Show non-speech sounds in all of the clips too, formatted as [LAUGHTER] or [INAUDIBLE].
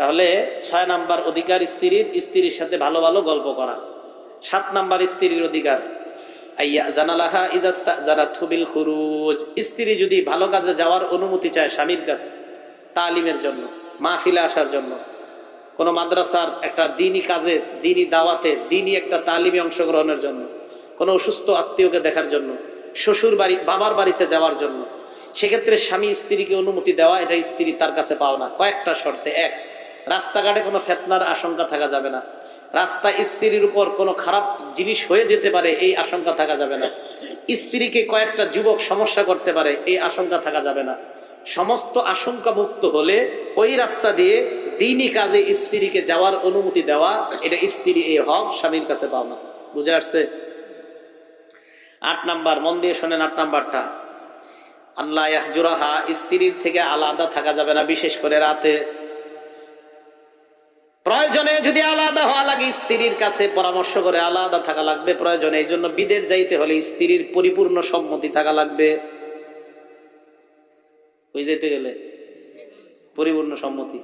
তাহলে ছয় নাম্বার অধিকার স্ত্রীর স্ত্রীর সাথে ভালো ভালো গল্প করা। সাত নাম্বার স্ত্রীর অধিকার। আইয়া জানালাহা থুবিল স্ত্রী যদি ভালো কাজে যাওয়ার অনুমতি চায় স্বামীর কাছে, তালিমের জন্য, মাহফিলে আসার জন্য। কোনো মাদ্রাসার একটা দিনই কাজে, দিনই দাওয়াতে, দিনই একটা তালিমে অংশগ্রহণের জন্য। কোনো অসুস্থ আত্মীয়কে দেখার জন্য, শ্বশুর বাড়ি, বাবার বাড়িতে যাওয়ার জন্য। সেক্ষেত্রে স্বামী স্ত্রীকে অনুমতি দেওয়া, এটা স্ত্রী তার কাছে পাও না কয়েকটা শর্তে। এক রাস্তাঘাটে কোনো ফেতনার আশঙ্কা থাকা যাবে না। রাস্তা স্ত্রীর উপর কোনো খারাপ জিনিস হয়ে যেতে পারে, এই আশঙ্কা থাকা যাবে না। স্ত্রীকে কয়েকটা যুবক সমস্যা করতে পারে, এই আশঙ্কা থাকা যাবে না। সমস্ত আশঙ্কা মুক্ত হলে ওই রাস্তা দিয়ে দিনই কাজে স্ত্রীকে যাওয়ার অনুমতি দেওয়া, এটা স্ত্রী এই হক, স্বামীর কাছে পাও না। বুঝে আসছে? আট নাম্বার, মন দিয়ে শোনেন আট নাম্বারটা। আল্লাহ ইয়াহজুরাহা, স্ত্রীর থেকে আলাদা থাকা যাবে না, বিশেষ করে রাতে। প্রয়োজনে যদি আলাদা হওয়া লাগে, স্ত্রীর কাছে পরামর্শ করে আলাদা থাকা লাগবে। প্রয়োজনে এই জন্য বিদেশ যাইতে হলে স্ত্রীর পরিপূর্ণ সম্মতি থাকা লাগবে। ওই যেতে গেলে? পরিপূর্ণ সম্মতি।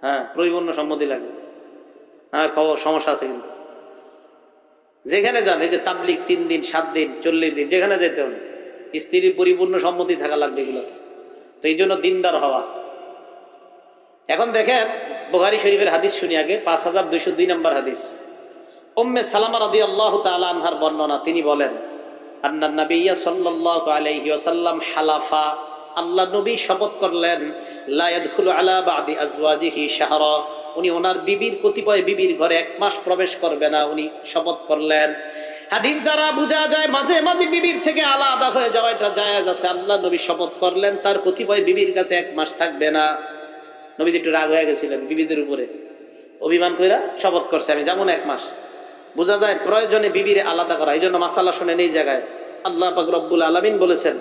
হ্যাঁ পরিপূর্ণ সম্মতি লাগবে। হ্যাঁ খবর, সমস্যা আছে কিন্তু। যেখানে যান, এই যে তাবলিক তিন দিন, সাত দিন, চল্লিশ দিন, যেখানে যেতে হবে, স্ত্রীর পরিপূর্ণ সম্মতি থাকা লাগবে এগুলোতে। তো এই জন্য দিনদার হওয়া। এখন দেখেন বুহারি শরীফের হাদিস শুনি আগে, পাঁচ হাজার দুইশো দুই নম্বর হাদিস। ওম্মে সালামা রাদি আল্লাহ আনহার বর্ণনা, তিনি বলেন, আন্না নবিয়া সাল্লাল্লাহু আলাইহি ওয়াসাল্লাম হালাফা। আল্লাহ নবী শপথ করলেন, লা ইয়াদখুলু আলা বাদি আজওয়াজিহি শাহরা। উনি ওনার বিবির, কতিপয় বিবির ঘরে এক মাস প্রবেশ করবে না, উনি শপথ করলেন। হাদিস দ্বারা বোঝা যায়, মাঝে মাঝে বিবির থেকে আলাদা হয়ে যাওয়া এটা জায়েজ আছে। আল্লাহ নবী শপথ করলেন, তার কতিপয় বিবির কাছে এক মাস থাকবে না। নবীজি একটু রাগ হয়ে গেছিলেন বিবিদের উপরে। অভিমান কইরা শপথ করছে, আমি যেমন এক মাস। বোঝা যায় প্রয়োজনে বিবিরে আলাদা করা এই জন্য মাসাল্লাহ শোনেন এই জায়গায়। আল্লাহ পাক রব্বুল আলমিন বলেছেন,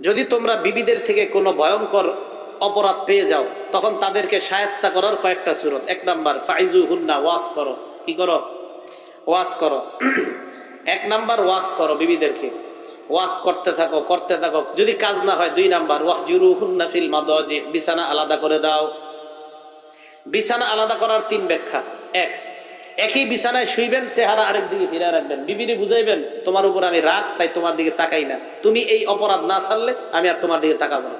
যদি তোমরা বিবিদের থেকে কোনো ভয়ঙ্কর অপরাধ পেয়ে যাও, তখন তাদেরকে সায়স্তা করার কয়েকটা সুরত। এক নাম্বার ফাইজু হুন্না ওয়াস করো। কি করো? ওয়াস করো। [CLEARS THROAT] এক নাম্বার ওয়াস করো বিবিদেরকে। ওয়াস করতে থাকো করতে থাকো। যদি কাজ না হয়, দুই নাম্বার ওয়াহ জুরু হুন্না ফিল মাদজি বিছানা আলাদা করে দাও। বিছানা আলাদা করার তিন ব্যাখ্যা। এক, একই বিছানায় শুইবেন, চেহারা আরেক দিকে ফিরে রাখবেন। বিবিরে বুঝাইবেন, তোমার উপর আমি রাগ, তাই তোমার দিকে তাকাই না। তুমি এই অপরাধ না ছাড়লে আমি আর তোমার দিকে তাকাবো না।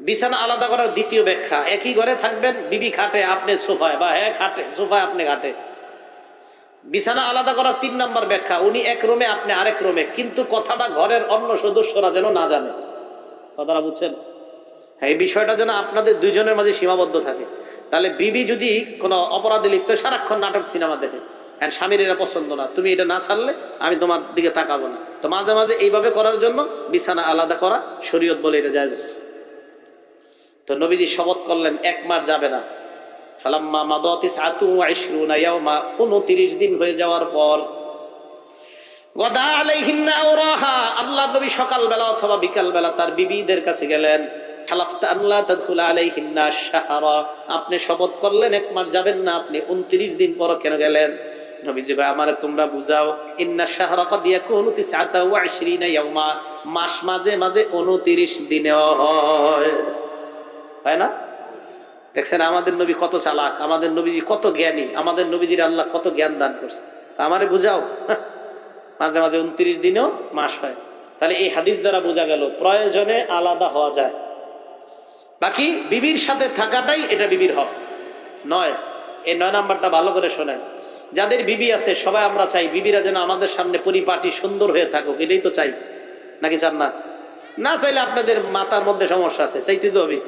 বিছানা আলাদা করার দ্বিতীয় ব্যাখ্যা, একই ঘরে থাকবেন, বিবি খাটে, আপনি সোফায়, বা হ্যাঁ খাটে, সোফায় আপনি ঘাটে বিছানা আলাদা করার তিন নম্বর ব্যাখ্যা, উনি এক রুমে, আপনি আরেক রুমে। কিন্তু কথাটা ঘরের অন্য সদস্যরা যেন না জানে। কথাটা বুঝছেন? হ্যাঁ এই বিষয়টা যেন আপনাদের দুইজনের মাঝে সীমাবদ্ধ থাকে। তাহলে বিবি যদি কোনো অপরাধে লিপ্ত, সারাক্ষণ নাটক সিনেমা দেখে। হ্যাঁ স্বামীর এটা পছন্দ না। তুমি এটা না ছাড়লে আমি তোমার দিকে তাকাবো না। তো মাঝে মাঝে এইভাবে করার জন্য বিছানা আলাদা করা শরীয়ত বলে এটা যায় তো নবীজি শপথ করলেন, এক মাস যাবে না। ফালাম্মা মাদাতিস আতু আইশরুনা ইয়াউমা 29 দিন হয়ে যাওয়ার পর, গদা আলাইহিন্না আওরাহা নবী সকাল বেলা অথবা বিকাল বেলা তার বিবিদের কাছে গেলেন। আপনি শপথ করলেন, এক মাস যাবেন না, আপনি 29 দিন পর কেন গেলেন? নবীজি ভাই, আমারে তোমরা বুঝাও, ইন্না শাহরা কদ ইয়াকুনু 29 ইয়াউমা, মাস মাঝে মাঝে 29 দিনে হয়। হয় না? দেখছেন, আমাদের নবী কত চালাক, আমাদের নবীজি কত জ্ঞানী, আমাদের নবীজির আল্লাহ কত জ্ঞান দান করছে। আমারে বুঝাও। [LAUGHS] মাঝে মাঝে উনত্রিশ দিনেও মাস হয়। তাহলে এই হাদিস দ্বারা বোঝা গেল, প্রয়োজনে আলাদা হওয়া যায়। বাকি বিবির সাথে থাকাটাই এটা বিবির হক। নয়, এই নয় নাম্বারটা ভালো করে শোনেন। যাদের বিবি আছে, সবাই আমরা চাই বিবিরা যেন আমাদের সামনে পরিপাটি, সুন্দর হয়ে থাকুক, এটাই তো চাই। নাকি চান না? না চাইলে আপনাদের মাথার মধ্যে সমস্যা আছে, চাইতে তো হবে।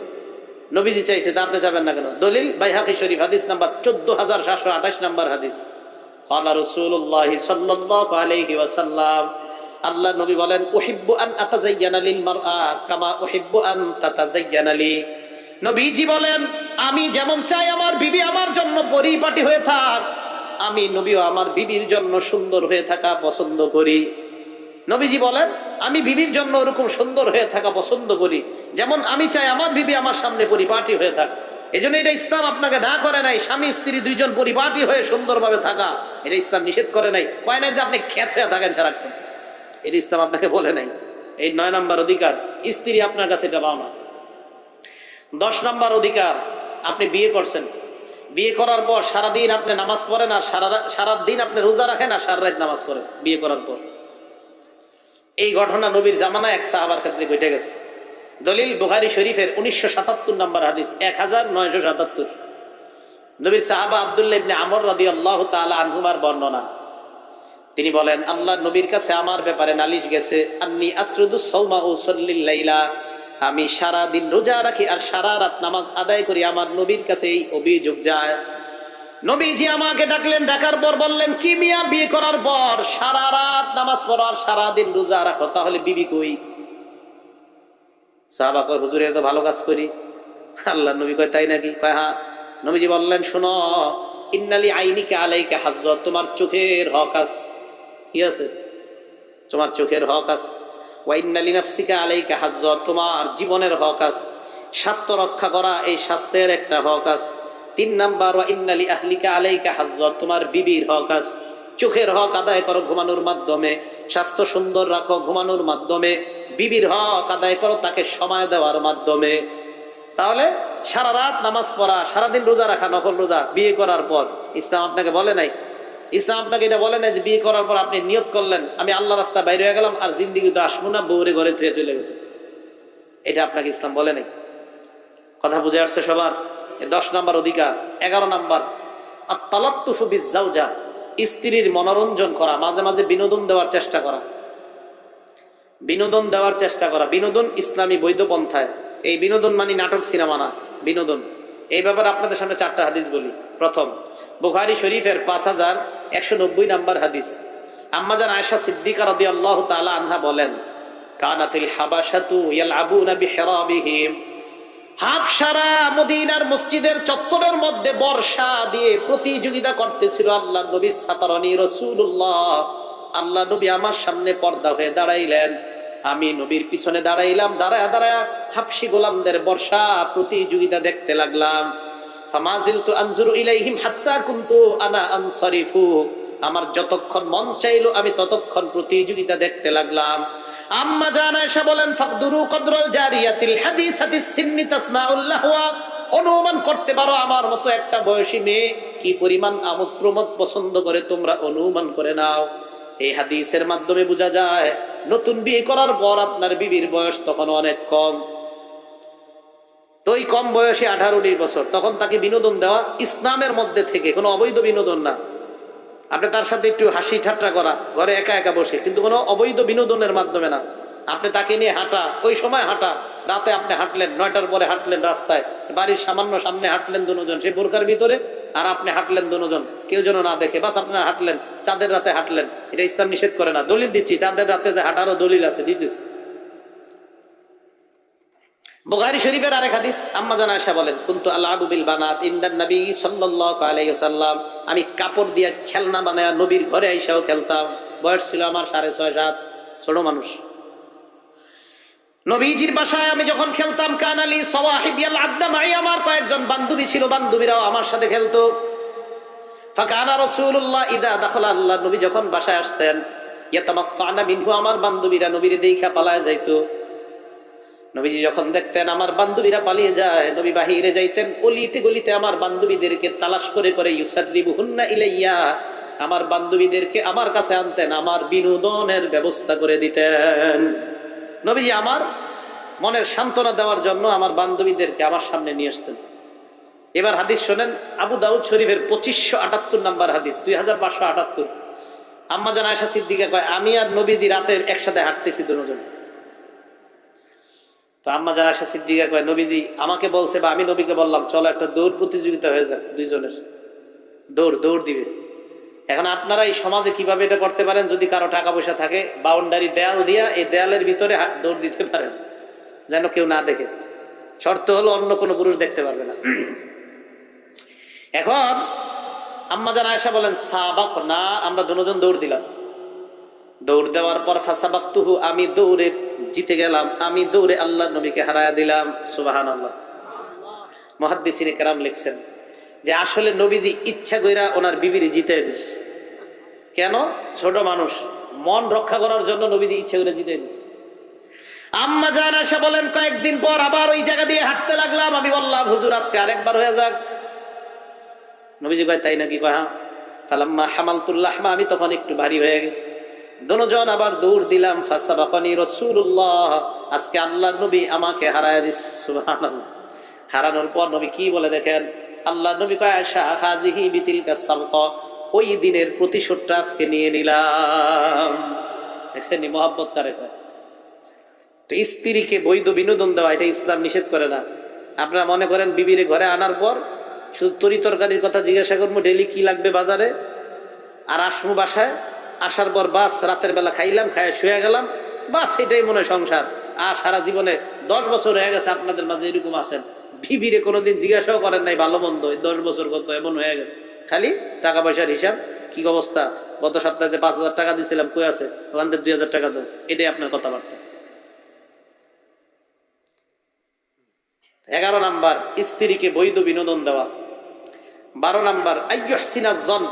নবীজি চাইছে, তা আপনি যাবেন না কেন? দলিল বাইহাকি শরীফ, হাদিস নাম্বার চোদ্দ হাজার সাতশো আঠাশ নাম্বার হাদিস। আল্লাহ রসুল্লাহ ওয়াসাল্লাম, আল্লাহ নবী বলেন ওহিব্বু আন আতাজাইয়ানা মারআ কামা ওহিব্বু আন তাতাজাইয়ানা নবীজি বলেন, আমি যেমন চাই আমার বিবি আমার জন্য পরিপাটি হয়ে থাক, আমি নবীও আমার বিবির জন্য সুন্দর হয়ে থাকা পছন্দ করি। নবীজি বলেন, আমি বিবির জন্য ওরকম সুন্দর হয়ে থাকা পছন্দ করি। যেমন আমি চাই আমার বিবি আমার সামনে পরিপাটি হয়ে থাক। এই জন্য এটা ইসলাম আপনাকে না করে নাই, স্বামী, স্ত্রী দুইজন পরিপাটি হয়ে সুন্দরভাবে থাকা। এটা ইসলাম নিষেধ করে নাই। কয় নাই যে আপনি খ্যাত হয়ে থাকেন সারাক্ষণ। এটা ইসলাম আপনাকে বলে নাই। এই নয় নম্বর অধিকার, স্ত্রী আপনার কাছে এটা পাও না দশ নম্বর অধিকার, আপনি বিয়ে করছেন। বিয়ে করার পর সারাদিন আপনি নামাজ পড়েন আর সারা সারাদিন আপনি রোজা রাখেন আর সারা রাত নামাজ পড়েন, বিয়ে করার পর। এই ঘটনা নবীর জামানা এক সাহাবার ক্ষেত্রে ঘটে গেছে। দলিল বুখারি শরীফের উনিশশো সাতাত্তর নম্বর হাদিস এক হাজার নয়শো সাতাত্তর। নবীর সাহাবা আবদুল্লাহ ইবনে আমর রাদি আল্লাহ তালা আনহুমার বর্ণনা। তিনি বলেন, আল্লাহ নবীর কাছে আমার ব্যাপারে নালিশ গেছে আমি সারা দিন রোজা রাখি আর সারা রাত নামাজ আদায় করি, আমার নবীর কাছে এই অভিযোগ যায়। নবীজি আমাকে ডাকলেন, ডাকার পর বললেন, কি মিয়া বিয়ে করার পর সারা রাত নামাজ পড়ো আর সারা দিন রোজা রাখো, তাহলে বিবি কই? সাহাবা কয় হুজুরের তো ভালো কাজ করি। আল্লাহ নবী কয়, তাই নাকি? কয় হ্যাঁ। নবীজি বললেন, শোনো, ইন্নালি আইনিকে আলাইকে হাজত তোমার চোখের হক আস কি আছে? তোমার চোখের হক আস ওয়াইন্নালি নাফসিকা আলাইকে হাজত তোমার জীবনের হক আস স্বাস্থ্য রক্ষা করা, এই স্বাস্থ্যের একটা হক আস তিন নাম্বার, ওয়া ইন্নালি আহলিকা আলাইকা হাজত তোমার বিবির হক আস চোখের হক আদায় করো ঘুমানোর মাধ্যমে, স্বাস্থ্য সুন্দর রাখো ঘুমানোর মাধ্যমে, বিবির হক আদায় করো তাকে সময় দেওয়ার মাধ্যমে। তাহলে সারা রাত নামাজ পড়া, সারাদিন রোজা রাখা নকল রোজা, বিয়ে করার পর, ইসলাম আপনাকে বলে নাই। ইসলাম আপনাকে এটা বলে নাই যে বিয়ে করার পর আপনি নিয়োগ করলেন, আমি আল্লাহ রাস্তা বাইরে হয়ে গেলাম আর জিন্দিগি তো আসব না, বউরে ঘরে থেকে চলে গেছে। এটা আপনাকে ইসলাম বলে নাই। কথা বুঝে আসছে সবার দশ নম্বর অধিকার, এগারো নম্বর আর তালাত্তুফু বিজাউজা স্ত্রীর মনোরঞ্জন করা, মাঝে মাঝে বিনোদন দেওয়ার চেষ্টা করা। বিনোদন দেওয়ার চেষ্টা করা। বিনোদন ইসলামী বৈধ পন্থায় এই বিনোদন মানে নাটক, সিনেমা না, বিনোদন। এই ব্যাপারে আপনাদের সামনে চারটা হাদিস বলি। প্রথম, বুখারি শরীফের পাঁচ হাজার একশো নব্বই নাম্বার হাদিস। আম্মাজান আয়সা সিদ্দিকা রদি আল্লাহ তালা আনহা বলেন, কানাতিল হাবাসাতু ইয়ালআবুনা বিহিরাবিহিম। হাফসারা মদিনার মসজিদের চত্বরের মধ্যে বর্ষা দিয়ে প্রতিযোগিতা করতেছিল আল্লাহ নবী সাতারণী রসুল্লাহ আল্লাহ নবী আমার সামনে পর্দা হয়ে দাঁড়াইলেন। আমি নবীর পিছনে দাঁড়াইলাম, দাঁড়ায় দাঁড়ায় হাফসি গোলামদের বর্ষা প্রতিযোগিতা দেখতে লাগলাম। আমার যতক্ষণ মন চাইলো আমি ততক্ষণ প্রতিযোগিতা দেখতে লাগলাম। আম্মা জান আয়েশা বলেন, ফাকদুরু কদরুল জারিয়াতিল হাদিসাতিস সিন্নি তাসমাউল অনুমান করতে পারো, আমার মতো একটা বয়সী মেয়ে কি পরিমাণ আমোদ প্রমোদ পছন্দ করে, তোমরা অনুমান করে নাও। এই হাদিসের মাধ্যমে বোঝা যায়, নতুন বিয়ে করার পর আপনার বিবির বয়স তখন অনেক কম। তো কম বয়সে আঠারো উনিশ বছর, তখন তাকে বিনোদন দেওয়া ইসলামের মধ্যে থেকে, কোনো অবৈধ বিনোদন না। আপনি তার সাথে একটু হাসি ঠাট্টা করা, ঘরে একা একা বসে, কিন্তু কোনো অবৈধ বিনোদনের মাধ্যমে না। আপনি তাকে নিয়ে হাঁটা, ওই সময় হাঁটা। রাতে আপনি হাঁটলেন, নয়টার পরে হাঁটলেন রাস্তায়। বাড়ির সামান্য সামনে হাঁটলেন দুজন সে বোরকার ভিতরে, আর আপনি হাঁটলেন দুজন। কেউ যেন না দেখে, বাস আপনার হাঁটলেন, চাঁদের রাতে হাঁটলেন। এটা ইসলাম নিষেধ করে না, দলিল দিচ্ছি, চাঁদের রাতে যে হাঁটারও দলিল আছে, দিতেছি। বুখারী শরীফের আরেক হাদিস, আম্মা জানা আয়েশা বলেন, কুনতু আলাবু বিল বানাত ইনদান নবী সাল্লাল্লাহু আলাইহি ওয়াসাল্লাম। আমি কাপড় দিয়ে খেলনা বানায়া নবীর ঘরে আইসাও খেলতাম। বয়স ছিল আমার সাড়ে ছয় সাত, ছোট মানুষ। নবীজির বাসায় আমি যখন খেলতাম কানালি সওয়াহিবিয়াল আদনা মাই আমার কয়েকজন বান্ধবী ছিল, বান্ধবীরাও আমার সাথে খেলতো। ফাকানা রাসূলুল্লাহ ইদা দাখালা আল্লাহ নবী যখন বাসায় আসতেন ইয়াতামাত্তানা মিনহু আমার বান্ধবীরা নবীর দেইখা পালায় যাইতো। নবীজি যখন দেখতেন আমার বান্ধবীরা পালিয়ে যায়, নবী বাহিরে যাইতেন, অলিতে গলিতে আমার বান্ধবীদেরকে তালাশ করে করে ইউসারিবুহুন্না ইলাইয়া আমার বান্ধবীদেরকে আমার কাছে আনতেন, আমার বিনোদনের ব্যবস্থা করে দিতেন। নবীজি আমার মনের সান্ত্বনা দেওয়ার জন্য আমার বান্ধবীদেরকে আমার সামনে নিয়ে আসতেন। এবার হাদিস শোনেন, আবু দাউদ শরীফের পঁচিশশো আটাত্তর নাম্বার হাদিস, দুই হাজার পাঁচশো আটাত্তর। আম্মা জান আয়সা সিদ্দিকা কয়, আমি আর নবীজি রাতে একসাথে হাঁটতেছি দুজন। তো আম্মা জান আয়সা সিদ্দিকা কয় নবীজি আমাকে বলছে বা আমি নবীকে বললাম, চলো একটা দৌড় প্রতিযোগিতা হয়ে যাক দুইজনের। দৌড় দৌড় দিবে। এখন আপনারা এই সমাজে কীভাবে এটা করতে পারেন? যদি কারও টাকা পয়সা থাকে, বাউন্ডারি দেয়াল দিয়া এই দেয়ালের ভিতরে দৌড় দিতে পারেন, যেন কেউ না দেখে। শর্ত হলো, অন্য কোনো পুরুষ দেখতে পারবে না। এখন আম্মা জান আয়সা বলেন, সাবাক, না, আমরা দুজন দৌড় দিলাম। দৌড় দেওয়ার পর, ফাসাবাক্তুহু, আমি দৌড়ে জিতে গেলাম, আমি দৌড়ে আল্লাহ নবীকে হারায়া দিলাম। সুবাহান আল্লাহ মহাদ্দিসিনে কেরাম লিখছেন যে, আসলে নবীজি ইচ্ছা কইরা ওনার বিবিরি জিতে দিস। কেন? ছোট মানুষ, মন রক্ষা করার জন্য নবীজি ইচ্ছা করে জিতে দিস। আম্মা জান আসা বলেন, কয়েকদিন পর আবার ওই জায়গা দিয়ে হাঁটতে লাগলাম। আমি বললাম, হুজুর, আজকে আরেকবার হয়ে যাক। নবীজি কয়, তাই নাকি? কয় হ্যাঁ। ফালাম্মা হামালতুল্লাহমা আমি তখন একটু ভারী হয়ে গেছি। দনোজন আবার দৌড় দিলাম রাসূলুল্লাহ। আজকে আল্লাহর নবী আমাকে হারায় দিস হারানোর পর নবী কি বলে দেখেন? আল্লাহ নবী কয় আয়সা হাজিহি বিতিলকা সালকা। ওই দিনের প্রতিশোধটা আজকে নিয়ে নিলাম। দেখছেন মহাব্বত কারে তো স্ত্রীকে বৈধ বিনোদন দেওয়া, এটা ইসলাম নিষেধ করে না। আপনারা মনে করেন বিবিরে ঘরে আনার পর শুধু তরি তরকারির কথা জিজ্ঞাসা করব, ডেলি কি লাগবে বাজারে? আর আসমু বাসায়? আসার পর বাস রাতের বেলা খাইলাম খাই শুয়ে গেলাম। বাস এটাই মনে সংসার। আর সারা জীবনে দশ বছর হয়ে গেছে আপনাদের মাঝে এরকম আছেন। বিবিরে কোনোদিন জিজ্ঞাসাও করেন নাই, ভালো মন্দ দশ বছর কত, এমন হয়ে গেছে। খালি টাকা পয়সার হিসাব, কি অবস্থা? গত সপ্তাহে যে পাঁচ হাজার টাকা দিয়েছিলাম কই আছে? ওখান থেকে দুই হাজার টাকা দেবো এটাই আপনার কথাবার্তা। এগারো নাম্বার, স্ত্রীকে বৈধ বিনোদন দেওয়া। বারো নাম্বার আইয়ুহসিনা জন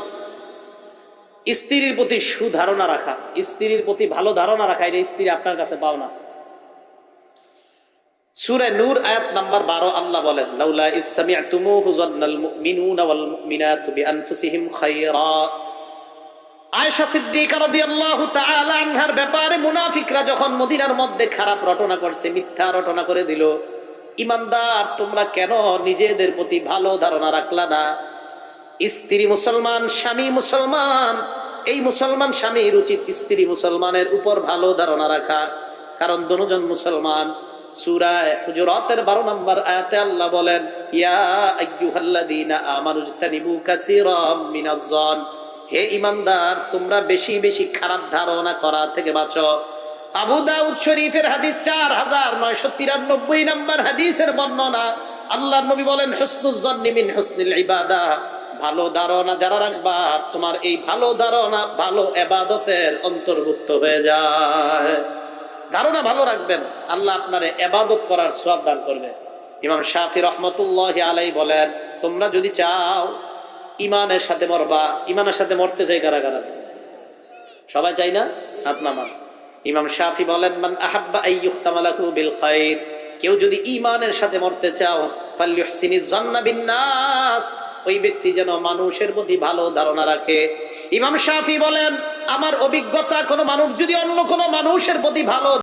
স্ত্রীর প্রতি সুধারণা রাখা, স্ত্রীর প্রতি ভালো ধারণা রাখা, এটা স্ত্রী আপনার কাছে পাও না। সুরে নূর, আয়াত নাম্বার বারো, আল্লাহ বলেন, লাউলা আয়েশা সিদ্দিকা তাআলা আনহার ব্যাপারে মুনাফিকরা যখন মদিনার মধ্যে খারাপ রটনা করছে, মিথ্যা রটনা করে দিল, ইমানদার, তোমরা কেন নিজেদের প্রতি ভালো ধারণা রাখলা না? স্ত্রী মুসলমান, স্বামী মুসলমান। এই মুসলমান স্বামীর উচিত স্ত্রী মুসলমানের উপর ভালো ধারণা রাখা। কারণ দুজন মুসলমান হুজুরাতের বারো আল্লাহ বলেন, ইয়া হে ইমানদার তোমরা বেশি বেশি খারাপ ধারণা করা থেকে বাঁচো। আবু হাদিস হাদিসের বর্ণনা। আল্লাহ নবী বলেন মিন হুসনিল ইবাদা। ভালো ধারণা যারা রাখবা, তোমার এই ভালো ধারণা ভালো এবাদতের অন্তর্ভুক্ত হয়ে যায়। ধারণা ভালো রাখবেন, আল্লাহ আপনারে এবাদত করার সওয়াব দান করবে। ইমাম শাফি রহমতুল্লাহ আলাই বলেন, তোমরা যদি চাও ইমানের সাথে মরবা, ইমানের সাথে মরতে চাই কারা কারা? সবাই চাই না? হাত নামান। ইমাম শাফি বলেন, মান আহাব্বা আইয়ুখতামালাহু বিল খাইর। কেউ যদি ইমানের সাথে মরতে চাও ফালইউহসিনি জান্না বিন নাস। ওই ব্যক্তি যেন মানুষের প্রতি ভালো ধারণা রাখে। ইমাম শাফি বলেন, আমার অভিজ্ঞতা কোনো মানুষ, যদি অন্য কোনো মানুষের প্রতি ভালো